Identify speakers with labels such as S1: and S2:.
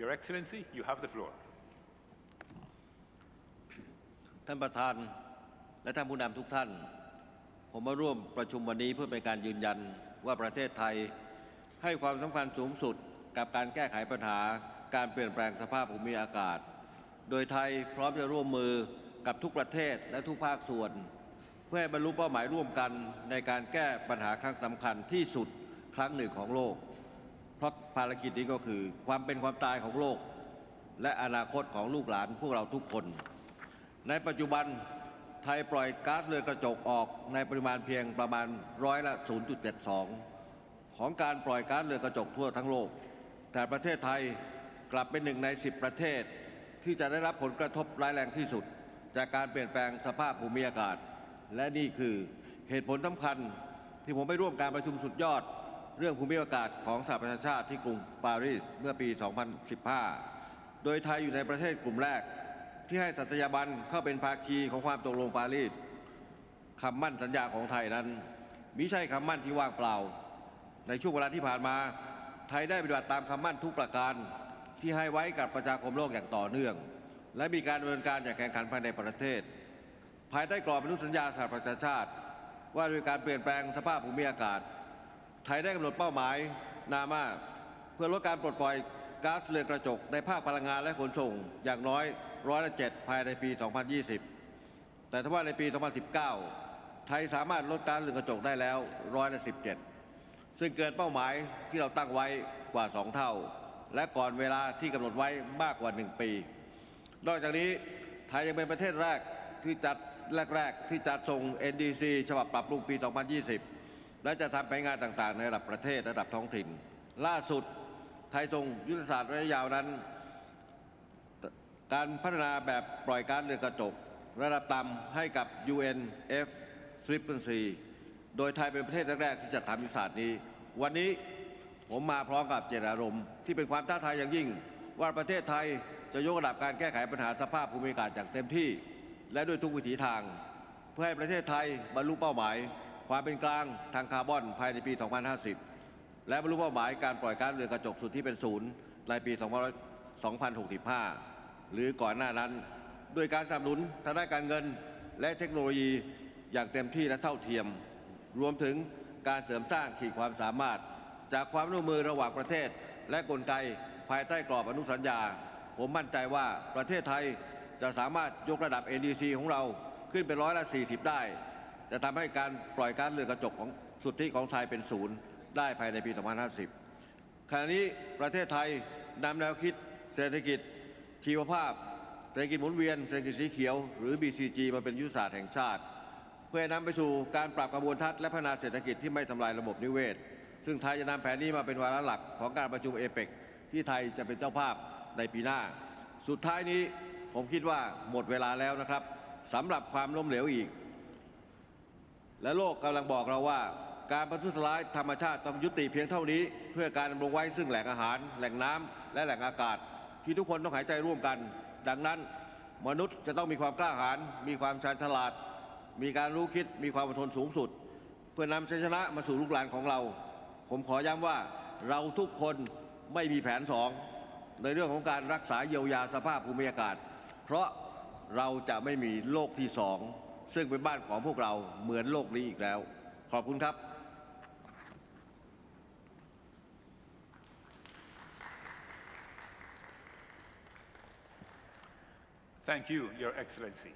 S1: Your Excellency, you have the floor.
S2: ท่านประธานและท่านผู้นำทุกท่าน ผมมาร่วมประชุมวันนี้เพื่อเป็นการยืนยันว่าประเทศไทย ให้ความสำคัญสูงสุดกับการแก้ไขปัญหาการเปลี่ยนแปลงสภาพภูมิอากาศ โดยไทยพร้อมจะร่วมมือกับทุกประเทศและทุกภาคส่วน เพื่อให้บรรลุเป้าหมายร่วมกันในการแก้ปัญหาครั้งสำคัญที่สุดครั้งหนึ่งของโลก เพราะภารกิจนี้ก็คือความเป็นความตายของโลก และอนาคตของลูกหลานพวกเราทุกคน ในปัจจุบันไทยปล่อยก๊าซเรือนกระจกออกในปริมาณเพียงประมาณร้อยละ 0.72 ของการปล่อยก๊าซเรือนกระจกทั่วทั้งโลก แต่ประเทศไทยกลับเป็นหนึ่งใน 10 ประเทศ ที่จะได้รับผลกระทบร้ายแรงที่สุด จากการเปลี่ยนแปลงสภาพภูมิอากาศ และนี่คือเหตุผลสำคัญที่ผมไปร่วมการประชุมสุดยอด เรื่องภูมิอากาศของสหประชาชาติที่กรุงปารีสเมื่อปี 2015 โดยไทยอยู่ในประเทศกลุ่มแรก ที่ให้สัตยาบันเข้าเป็นภาคีของความตกลงปารีสคำมั่นสัญญาของไทยนั้นมิใช่คำมั่นที่ว่างเปล่า ในช่วงเวลาที่ผ่านมา ไทยได้ปฏิบัติตามคำมั่นทุกประการที่ให้ไว้กับประชาคมโลกอย่างต่อเนื่อง และมีการดำเนินการอย่างแข่งขันภายในประเทศ ภายใต้กรอบอนุสัญญาสหประชาชาติ ว่าด้วยการเปลี่ยนแปลงสภาพภูมิอากาศ ไทยได้กำหนดเป้าหมายนามาเพื่อลดการปลดปล่อยก๊าซเรือนกระจกในภาคพลังงานและขนส่งอย่างน้อยร้อยละเจ็ดภายในปี 2020 แต่ถ้าว่าในปี 2019 ไทยสามารถลดก๊าซเรือนกระจกได้แล้วร้อยละ17 ซึ่งเกินเป้าหมายที่เราตั้งไว้กว่า 2 เท่า และก่อนเวลาที่กำหนดไว้มากกว่า 1 ปี นอกจากนี้ไทยยังเป็นประเทศแรกที่จัดแรกๆที่จัดส่ง NDC ฉบับปรับปรุงปี 2020 และจะทำแผนงานต่างๆ ในระดับประเทศระดับท้องถิ่น ล่าสุดไทยส่งยุทธศาสตร์ระยะยาวนั้น การพัฒนาแบบปล่อยก๊าซเรือนกระจก ระดับต่ำให้กับ UNF f r e q u e n c y โดยไทยเป็นประเทศแรกๆที่จะทำยุทธศาสตร์นี้ วันนี้ผมมาพร้อมกับเจตนารมณ์ที่เป็นความท้าทายอย่างยิ่ง ว่าประเทศไทยจะยกระดับการแก้ไขปัญหาสภาพภูมิอากาศอย่างเต็มที่ และด้วยทุกวิถีทาง เพื่อให้ประเทศไทยบรรลุเป้าหมาย ความเป็นกลางทางคาร์บอนภายในปี 2050 และบรรลุเป้าหมายการปล่อยก๊าซเรือนกระจกสุดที่เป็นศูนย์ในปี 2065 หรือก่อนหน้านั้น ด้วยการสนับสนุนทางด้านการเงินและเทคโนโลยีอย่างเต็มที่และเท่าเทียม รวมถึงการเสริมสร้างขีดความสามารถ จากความร่วมมือระหว่างประเทศ และกลไกภายใต้กรอบอนุสัญญา ผมมั่นใจว่าประเทศไทยจะสามารถยกระดับ NDC ของเราขึ้นเป็นร้อยละ 40 ได้ จะทำให้การปล่อยก๊าซเรือนกระจกของสุทธิของไทยเป็นศูนย์ได้ภายในปี 2050 ขณะนี้ประเทศไทยนำแนวคิดเศรษฐกิจชีวภาพ เศรษฐกิจหมุนเวียน เศรษฐกิจสีเขียว หรือ BCG มาเป็นยุทธศาสตร์แห่งชาติ เพื่อนำไปสู่การปรับกระบวนทัศน์และพัฒนาเศรษฐกิจที่ไม่ทำลายระบบนิเวศ ซึ่งไทยจะนำแผนนี้มาเป็นวาระหลักของการประชุมเอเปกที่ไทยจะเป็นเจ้าภาพในปีหน้า สุดท้ายนี้ผมคิดว่าหมดเวลาแล้วนะครับสำหรับความล้มเหลวอีก และโลกกำลังบอกเราว่า การประทุษร้ายธรรมชาติต้องยุติเพียงเท่านี้ เพื่อการดำรงไว้ซึ่งแหล่งอาหาร แหล่งน้ำและแหล่งอากาศ ที่ทุกคนต้องหายใจร่วมกัน ดังนั้น มนุษย์จะต้องมีความกล้าหาญมีความชาญฉลาด มีการรู้คิดมีความอดทนสูงสุด เพื่อนำชัยชนะมาสู่ลูกหลานของเรา ผมขอย้ำว่าเราทุกคนไม่มีแผนสองในเรื่องของการรักษาเยียวยาสภาพภูมิอากาศ เพราะเราจะไม่มีโลกที่สอง ซึ่งเป็นบ้านของพวกเราเหมือนโลกนี้อีกแล้ว ขอบคุณครับ
S1: Thank you, Your Excellency.